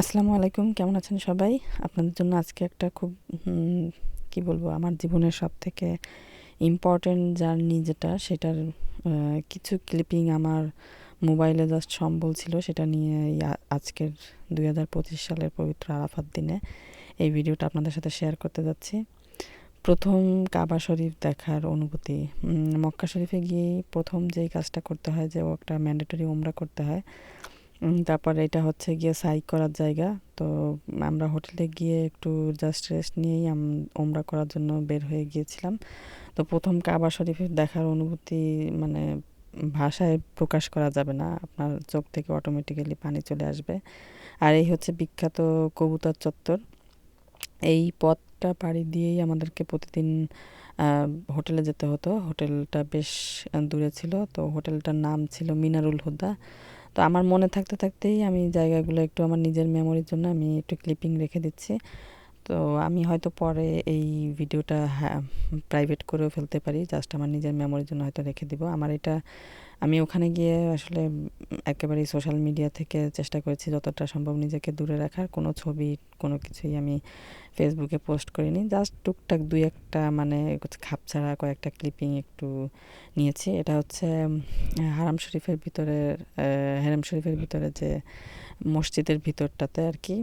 আসসালামু আলাইকুম, কেমন আছেন সবাই? আপনাদের জন্য আজকে একটা খুব কি বলব, আমার জীবনের সব থেকে ইম্পর্টেন্ট জার্নি যেটা, সেটার কিছু ক্লিপিং আমার মোবাইলে জাস্ট সম্বল ছিল, সেটা নিয়ে আজকের দুই হাজার পঁচিশ সালের পবিত্র আরাফাত দিনে এই ভিডিওটা আপনাদের সাথে শেয়ার করতে যাচ্ছি। প্রথম কাবা শরীফ দেখার অনুভূতি মক্কা শরীফে গিয়ে প্রথম যেই কাজটা করতে হয়, যে ও একটা ম্যান্ডেটরি ওমরা করতে হয় তারপর এটা হচ্ছে গিয়ে সাইক করার জায়গা। তো আমরা হোটেলে গিয়ে একটু জাস্ট রেস্ট নিয়েই ওমরা করার জন্য বের হয়ে গিয়েছিলাম। তো প্রথম কাবা শরীফের দেখার অনুভূতি মানে ভাষায় প্রকাশ করা যাবে না। আপনার চোখ থেকে অটোমেটিক্যালি পানি চলে আসবে। আর এই হচ্ছে বিখ্যাত কবুতর চত্বর। এই পথটা পাড়ি দিয়েই আমাদেরকে প্রতিদিন হোটেলে যেতে হতো। হোটেলটা বেশ দূরে ছিল। তো হোটেলটার নাম ছিল মিনারুল হুদা। তো আমার মনে থাকতে থাকতেই আমি জায়গাগুলো একটু আমার নিজের মেমোরির জন্য আমি একটু ক্লিপিং রেখে দিচ্ছি। তো আমি হয়তো পরে এই ভিডিওটা প্রাইভেট করেও ফেলতে পারি। জাস্ট আমার নিজের মেমোরির জন্য হয়তো রেখে দিব। আমার এটা, আমি ওখানে গিয়ে আসলে একেবারেই সোশ্যাল মিডিয়া থেকে চেষ্টা করেছি যতটা সম্ভব নিজেকে দূরে রাখার। কোনো ছবি, কোনো কিছুই আমি ফেসবুকে পোস্ট করিনি। জাস্ট টুকটাক দুই একটা মানে খাপছাড়া কয়েকটা ক্লিপিং একটু নিয়েছি। এটা হচ্ছে হারাম শরীফের ভিতরে হেরাম শরীফের ভিতরে যে মসজিদের ভিতরটাতে আর কি।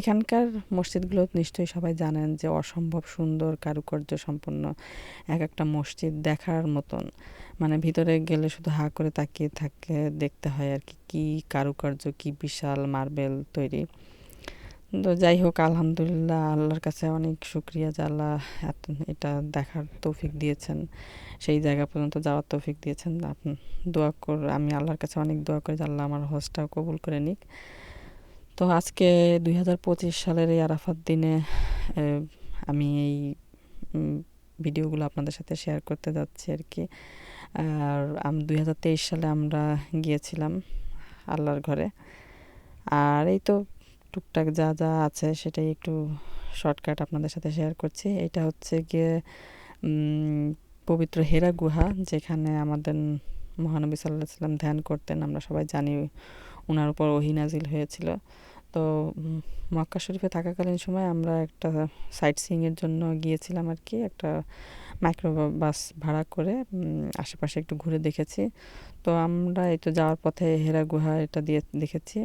এখানকার মসজিদগুলো নিশ্চয়ই সবাই জানেন যে অসম্ভব সুন্দর কারুকার্য সম্পন্ন এক একটা মসজিদ দেখার মতন। মানে ভিতরে গেলে শুধু হা করে তাকিয়ে থাকে, দেখতে হয় আর কি, কী কারুকার্য, কী বিশাল মার্বেল তৈরি। তো যাই হোক, আলহামদুলিল্লাহ, আল্লাহর কাছে অনেক শুক্রিয়া যে এত, এটা দেখার তৌফিক দিয়েছেন। সেই জায়গা পর্যন্ত যাওয়ার তৌফিক দিয়েছেন। দোয়া কর, আমি আল্লাহর কাছে অনেক দোয়া করি যে আমার হজটাও কবুল করে নিক। তো আজকে দুই হাজার পঁচিশ সালের এই আরাফাত দিনে আমি এই ভিডিওগুলো আপনাদের সাথে শেয়ার করতে যাচ্ছি আর কি। আর দুই হাজার তেইশ সালে আমরা গিয়েছিলাম আল্লাহর ঘরে। আর এই তো টুকটাক যা যা আছে সেটাই একটু শর্টকাট আপনাদের সাথে শেয়ার করছি। এটা হচ্ছে গিয়ে পবিত্র হেরা গুহা, যেখানে আমাদের মহানবী সাল্লাহ সাল্লাম ধ্যান করতেন। আমরা সবাই জানি ওনার উপর ওহিনাজিল হয়েছিল। তো মক্কা শরীফে থাকাকালীন সময় আমরা একটা সাইট সিইংয়ের জন্য গিয়েছিলাম আর কি। একটা মাইক্রো বাস ভাড়া করে আশেপাশে একটু ঘুরে দেখেছি। তো আমরা এই তো যাওয়ার পথে হেরা গুহা এটা দিয়ে দেখেছি।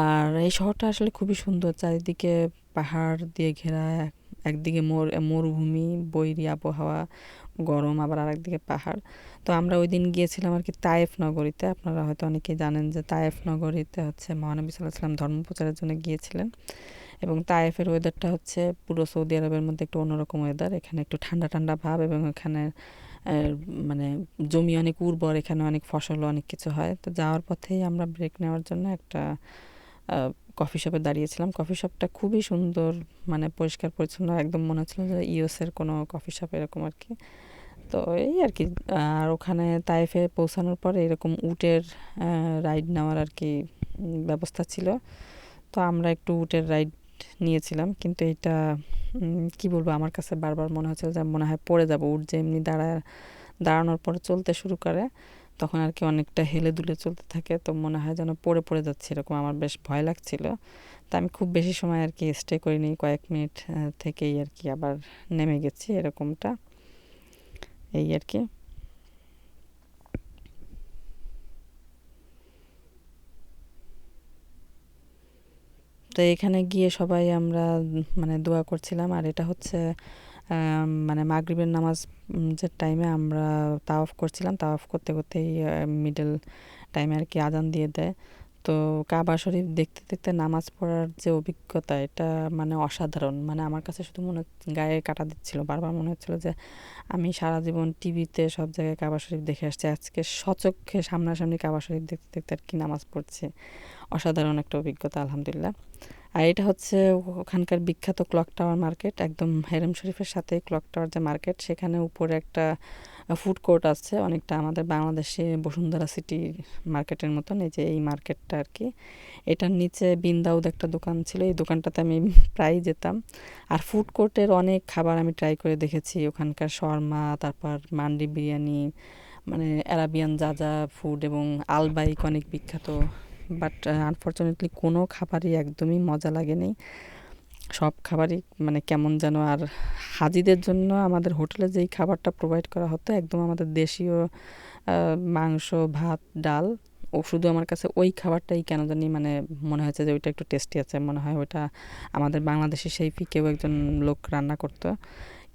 আর এই শহরটা আসলে খুবই সুন্দর, চারিদিকে পাহাড় দিয়ে ঘেরা একদিকে মোর, মরুভূমি, বৈরী আবহাওয়া, গরম, আবার আরেকদিকে পাহাড়। তো আমরা ওই দিন গিয়েছিলাম আর কি তায়েফ নগরীতে। আপনারা হয়তো অনেকেই জানেন যে তায়েফ নগরীতে হচ্ছে মহানবী সাল্লাহ সাল্লাম ধর্ম প্রচারের জন্য গিয়েছিলেন। এবং তায়েফের ওয়েদারটা হচ্ছে পুরো সৌদি আরবের মধ্যে একটু অন্যরকম ওয়েদার এখানে একটু ঠান্ডা ঠান্ডা ভাব এবং এখানে মানে জমি অনেক উর্বর, এখানে অনেক ফসল, অনেক কিছু হয়। তো যাওয়ার পথেই আমরা ব্রেক নেওয়ার জন্য একটা কফি শপে দাঁড়িয়েছিলাম। কফি শপটা খুবই সুন্দর মানে পরিষ্কার, পরিচ্ছন্ন, একদম মনে হচ্ছিল যে ইউএসের কোনো কফি শপ এরকম আর কি। তো এই আর কি, আর ওখানে তাইফে পৌঁছানোর পরে এরকম উটের রাইড নেওয়ার আর কি ব্যবস্থা ছিল। তো আমরা একটু উটের রাইড নিয়েছিলাম, কিন্তু এটা কি বলব, আমার কাছে বারবার মনে হচ্ছিল যে মনে হয় পড়ে যাব। উট যে এমনি দাঁড়ায় দাঁড়ানোর পরে চলতে শুরু করে। তখন আর কি অনেকটা হেলে দুলে চলতে থাকে, তো মনে হয় যেন পড়ে পড়ে যাচ্ছে এরকম আমার বেশ ভয় লাগছিল। তা আমি খুব বেশি সময় আর কি স্টে করিনি, কয়েক মিনিট থেকেই আর কি আবার নেমে গেছি এরকমটা। এই আর কি। তো এখানে গিয়ে সবাই আমরা মানে দোয়া করছিলাম, আর এটা হচ্ছে মানে মাগরিবের নামাজ যে টাইমে আমরা তাওয়াফ করছিলাম, তাওয়াফ করতে করতেই মিডল টাইমে আর কি আজান দিয়ে দেয়। তো কাবা শরীফ দেখতে দেখতে নামাজ পড়ার যে অভিজ্ঞতা, এটা মানে অসাধারণ। মানে আমার কাছে শুধু মনে গায়ে কাটা দিচ্ছিল। বারবার মনে হচ্ছিল যে আমি সারা জীবন টিভিতে সব জায়গায় কাবা শরীফ দেখে আসছি। আজকে সচক্ষে সামনাসামনি কাবা শরীফ দেখতে দেখতে আর কি নামাজ পড়ছি। অসাধারণ একটা অভিজ্ঞতা, আলহামদুলিল্লাহ। আর এটা হচ্ছে ওখানকার বিখ্যাত ক্লক টাওয়ার মার্কেট, একদম হেরেম শরীফের সাথে ক্লক টাওয়ার যে মার্কেট, সেখানে উপরে একটা ফুড কোর্ট আছে, অনেকটা আমাদের বাংলাদেশে বসুন্ধরা সিটি মার্কেটের মতন, এই যে এই মার্কেটটা আর কি। এটার নিচে বিন্দাউদ একটা দোকান ছিল, এই দোকানটাতে আমি প্রায়ই যেতাম। আর ফুড কোর্টের অনেক খাবার আমি ট্রাই করে দেখেছি, ওখানকার শর্মা, তারপর মান্ডি বিরিয়ানি মানে অ্যারাবিয়ান যা যা ফুড এবং আলবাইক অনেক বিখ্যাত। বাট আনফর্চুনেটলি কোনো খাবারই একদমই মজা লাগেনি। সব খাবারই মানে কেমন যেন আর হাজিদের জন্য আমাদের হোটেলে যেই খাবারটা প্রোভাইড করা হতো একদম আমাদের দেশীয় মাংস, ভাত, ডাল, ও শুধু আমার কাছে ওই খাবারটাই কেন জানি মানে মনে হয়েছে যে ওইটা একটু টেস্টি আছে। মনে হয় ওইটা আমাদের বাংলাদেশে সেই কেউ একজন লোক রান্না করতো।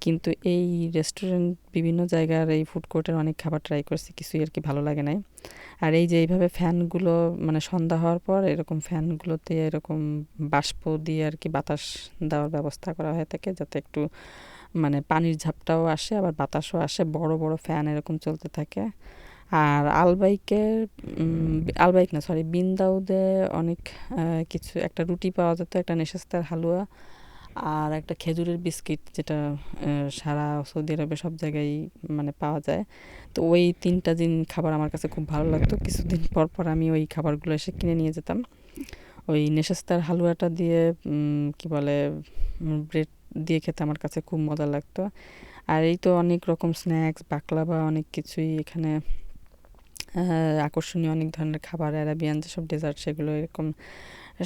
কিন্তু এই রেস্টুরেন্ট বিভিন্ন জায়গার এই ফুড কোর্টের অনেক খাবার ট্রাই করছি, কিছুই আর কি ভালো লাগে নাই। আর এই যে এইভাবে ফ্যানগুলো মানে সন্ধ্যা হওয়ার পর এরকম ফ্যানগুলোতে এরকম বাষ্প দিয়ে আর কি বাতাস দেওয়ার ব্যবস্থা করা হয়ে থাকে যাতে একটু মানে পানির ঝাপটাও আসে, আবার বাতাসও আসে, বড় বড় ফ্যান এরকম চলতে থাকে। আর আলবাইকের আলবাইক না সরি বিন্দাউদে অনেক কিছু, একটা রুটি পাওয়া যেত, একটা নেশাস্তার হালুয়া। আর একটা খেজুরের বিস্কিট যেটা সারা সৌদি আরবে সব জায়গায় মানে পাওয়া যায়। তো ওই তিনটা দিন খাবার আমার কাছে খুব ভালো লাগতো। কিছুদিন পর পর আমি ওই খাবারগুলো এসে কিনে নিয়ে যেতাম। ওই নেশাস্তার হালুয়াটা দিয়ে কি বলে ব্রেড দিয়ে খেতে আমার কাছে খুব মজা লাগতো। আর এই তো অনেক রকম স্ন্যাক্স, বাকলা বা অনেক কিছুই এখানে আকর্ষণীয় অনেক ধরনের খাবার, অ্যারাবিয়ান যেসব ডেজার্ট, সেগুলো এরকম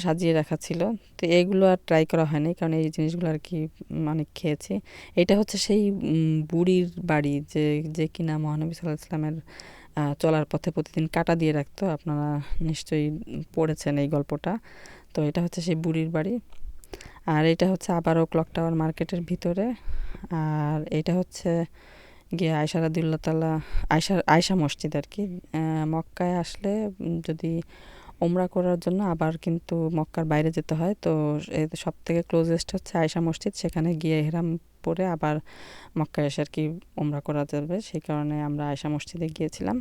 সাজিয়ে রাখা ছিল। তো এগুলো আর ট্রাই করা হয়নি, কারণ এই জিনিসগুলো আর কি অনেক খেয়েছি। এটা হচ্ছে সেই বুড়ির বাড়ি যে যে কিনা মহানবী সাল্লাহ ইসলামের চলার পথে প্রতিদিন কাটা দিয়ে রাখতো। আপনারা নিশ্চয়ই পড়েছেন এই গল্পটা। তো এটা হচ্ছে সেই বুড়ির বাড়ি। আর এটা হচ্ছে আবারও ক্লক টাওয়ার মার্কেটের ভিতরে। আর এটা হচ্ছে গিয়ে আয়সা রাদিউল্লাহ তালা আয়সা আয়সা মসজিদ আর কি। মক্কায় আসলে যদি ওমরা করার জন্য আবার কিন্তু মক্কার বাইরে যেতে হয়। তো সব থেকে ক্লোজেস্ট হচ্ছে আয়সা মসজিদ। সেখানে গিয়ে হেরাম পরে আবার মক্কায় এসে আর কি ওমরা করা যাবে। সেই কারণে আমরা আয়সা মসজিদে গিয়েছিলাম।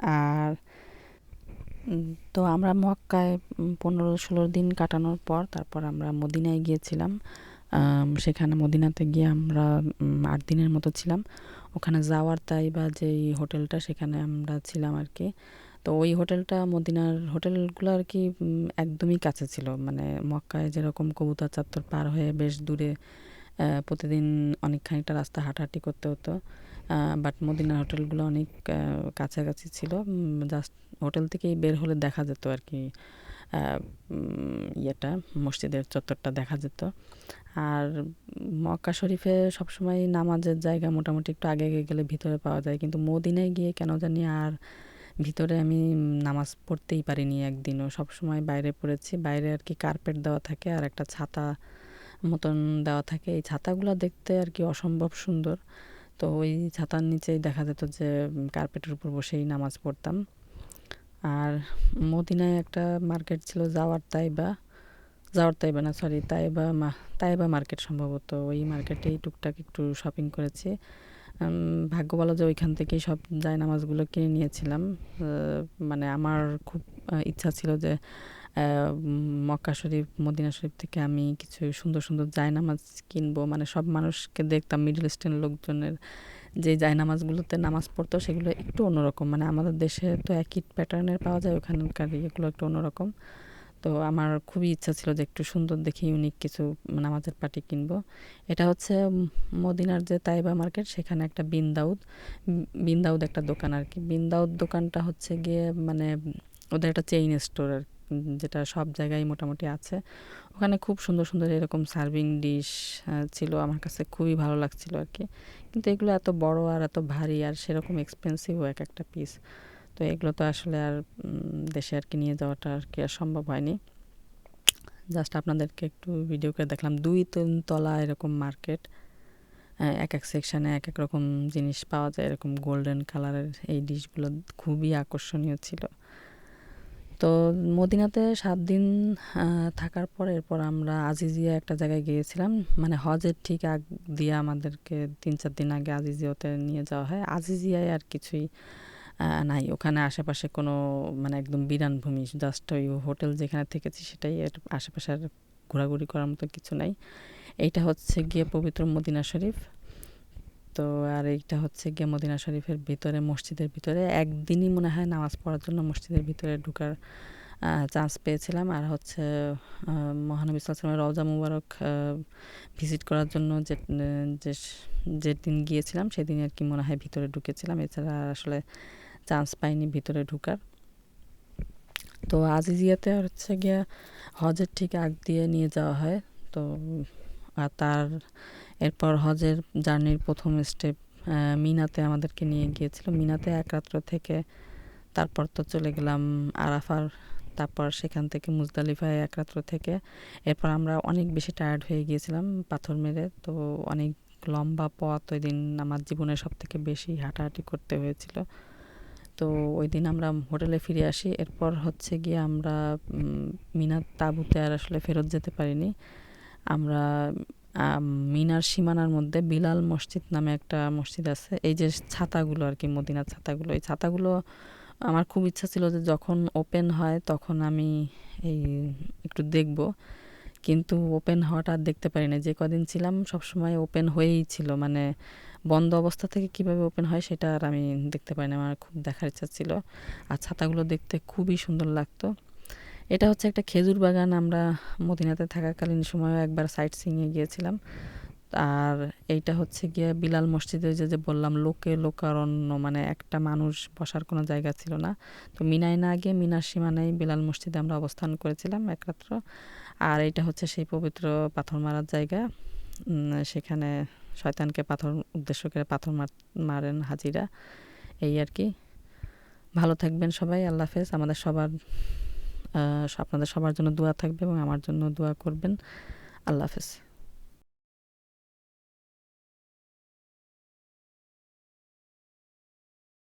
আর তো আমরা মক্কায় পনেরো ষোলো দিন কাটানোর পর তারপর আমরা মদিনায় গিয়েছিলাম। সেখানে মদিনাতে গিয়ে আমরা আট দিনের মতো ছিলাম। ওখানে যাওয়ার তাই বা যেই হোটেলটা সেখানে আমরা ছিলাম আর কি তো ওই হোটেলটা মদিনার হোটেলগুলো আর কি একদমই কাছে ছিল। মানে মক্কায় যেরকম কবুতর চাত্তর পার হয়ে বেশ দূরে প্রতিদিন অনেক খানিকটা রাস্তা হাঁটাহাঁটি করতে হতো। বাট মদিনার হোটেলগুলো অনেক কাছাকাছি ছিল। জাস্ট হোটেল থেকেই বের হলে দেখা যেত আর কি ইয়েটা, মসজিদের চত্বরটা দেখা যেত। আর মক্কা শরীফে সবসময় নামাজের জায়গা মোটামুটি একটু আগে আগে গেলে ভিতরে পাওয়া যায়। কিন্তু মদিনায় গিয়ে কেন জানি আর ভিতরে আমি নামাজ পড়তেই পারিনি একদিনও। সবসময় বাইরে পড়েছি। বাইরে আর কি কার্পেট দেওয়া থাকে আর একটা ছাতা মতন দেওয়া থাকে। এই ছাতাগুলো দেখতে আর কি অসম্ভব সুন্দর। তো ওই ছাতার নিচেই দেখা যেত যে কার্পেটের উপর বসেই নামাজ পড়তাম। আর মদিনায় একটা মার্কেট ছিল যাওয়ার তাইবা। যাওয়ার তাইবা না সরি তাইবা মা, তাইবা মার্কেট সম্ভবত। ওই মার্কেটেই টুকটাক একটু শপিং করেছি। ভাগ্য বলো যে ওইখান থেকেই সব জায় নামাজগুলো কিনে নিয়েছিলাম। মানে আমার খুব ইচ্ছা ছিল যে মক্কা শরীফ, মদিনা শরীফ থেকে আমি কিছু সুন্দর সুন্দর জায়নামাজ কিনবো। মানে সব মানুষকে দেখতাম মিডল ইস্টার্ন লোকজনের যে জায়নামাজগুলোতে নামাজ পড়তো, সেগুলো একটু অন্যরকম। মানে আমাদের দেশে তো একই প্যাটার্নের পাওয়া যায়, ওখানকার এগুলো একটু অন্যরকম। তো আমার খুবই ইচ্ছা ছিল যে একটু সুন্দর দেখে ইউনিক কিছু নামাজের পাটি কিনবো। এটা হচ্ছে মদিনার যে তাইবা মার্কেট, সেখানে একটা বিন্দাউদ বিন্দাউদ একটা দোকান আর কি বিন্দাউদ দোকানটা হচ্ছে গিয়ে মানে ওদের একটা চেইন স্টোর আর যেটা সব জায়গায় মোটামুটি আছে। ওখানে খুব সুন্দর সুন্দর এরকম সার্ভিং ডিশ ছিল। আমার কাছে খুবই ভালো লাগছিল আর কি কিন্তু এগুলো এত বড় আর এত ভারী আর সেরকম এক্সপেন্সিভও এক একটা পিস তো এগুলো তো আসলে আর দেশে আর কি নিয়ে যাওয়াটা আর কি আর সম্ভব হয়নি। জাস্ট আপনাদেরকে একটু ভিডিও করে দেখলাম। দুই তিন তলা এরকম মার্কেট এক এক সেকশানে এক এক রকম জিনিস পাওয়া যায়। এরকম গোল্ডেন কালারের এই ডিশগুলো খুবই আকর্ষণীয় ছিল। তো মদিনাতে সাত দিন থাকার পর এরপর আমরা আজিজিয়া একটা জায়গায় গিয়েছিলাম। মানে হজের ঠিক আগ দিয়ে আমাদেরকে তিন চার দিন আগে আজিজিয়াতে নিয়ে যাওয়া হয়। আজিজিয়ায় আর কিছুই নাই। ওখানে আশেপাশে কোনো মানে একদম বিরান ভূমি জাস্ট ওই হোটেল যেখানে থেকেছি সেটাই এর আশেপাশে আর ঘোরাঘুরি করার মতো কিছু নাই। এইটা হচ্ছে গিয়ে পবিত্র মদিনা শরীফ। তো আর এইটা হচ্ছে গিয়ে মদিনা শরীফের ভিতরে, মসজিদের ভিতরে। একদিনই মনে হয় নামাজ পড়ার জন্য মসজিদের ভিতরে ঢুকার চান্স পেয়েছিলাম। আর হচ্ছে মহানবী সাল্লামের রওজা মুবারক ভিজিট করার জন্য যে যেদিন গিয়েছিলাম সেদিন আর কি মনে হয় ভিতরে ঢুকেছিলাম। এছাড়া আসলে চান্স পাইনি ভিতরে ঢুকার। তো আজিজিয়াতে হচ্ছে গিয়া হজের ঠিক আগ দিয়ে নিয়ে যাওয়া হয়। তো, আর তার, এরপর হজের জার্নির প্রথম স্টেপ মিনাতে আমাদেরকে নিয়ে গিয়েছিল। মিনাতে এক রাত্র থেকে তারপর তো চলে গেলাম আরাফার। তারপর সেখান থেকে মুজদালিফায় এক রাত্র থেকে। এরপর আমরা অনেক বেশি টায়ার্ড হয়ে গিয়েছিলাম পাথর মেরে। তো অনেক লম্বা পথ ওই দিন আমার জীবনে সব থেকে বেশি হাঁটাহাঁটি করতে হয়েছিল। তো ওই দিন আমরা হোটেলে ফিরে আসি। এরপর হচ্ছে গিয়ে আমরা মিনার তাঁবুতে আর আসলে ফেরত যেতে পারিনি। আমরা মিনার সীমানার মধ্যে বিলাল মসজিদ নামে একটা মসজিদ আছে। এই যে ছাতাগুলো আর কি, মদিনার ছাতাগুলো, এই ছাতাগুলো আমার খুব ইচ্ছা ছিল যে যখন ওপেন হয় তখন আমি এই একটু দেখব। কিন্তু ওপেন হওয়াটা আর দেখতে পারি না যে কদিন ছিলাম সবসময় ওপেন হয়েই ছিল। মানে বন্ধ অবস্থা থেকে কীভাবে ওপেন হয় সেটা আর আমি দেখতে পারি না, আমার খুব দেখার ইচ্ছা ছিল। আর ছাতাগুলো দেখতে খুবই সুন্দর লাগতো। এটা হচ্ছে একটা খেজুর বাগান, আমরা মদিনাতে থাকাকালীন সময়ও একবার সাইট সিংয়ে গিয়েছিলাম। আর এইটা হচ্ছে গিয়ে বিলাল মসজিদে যে যে বললাম, লোকে লোকারণ্য মানে একটা মানুষ বসার কোনো জায়গা ছিল না। তো মিনায় না গিয়ে মিনার সীমানায় বিলাল মসজিদে আমরা অবস্থান করেছিলাম একরাত্র। আর এইটা হচ্ছে সেই পবিত্র পাথর মারার জায়গা সেখানে শয়তানকে পাথর উদ্দেশ্য করে পাথর মারেন হাজিরা। এই আর কি। ভালো থাকবেন সবাই, আল্লাহ হাফেজ। আমাদের সবার আপনাদের সবার জন্য দোয়া থাকবে এবং আমার জন্য দোয়া করবেন। আল্লাহ হাফেজ।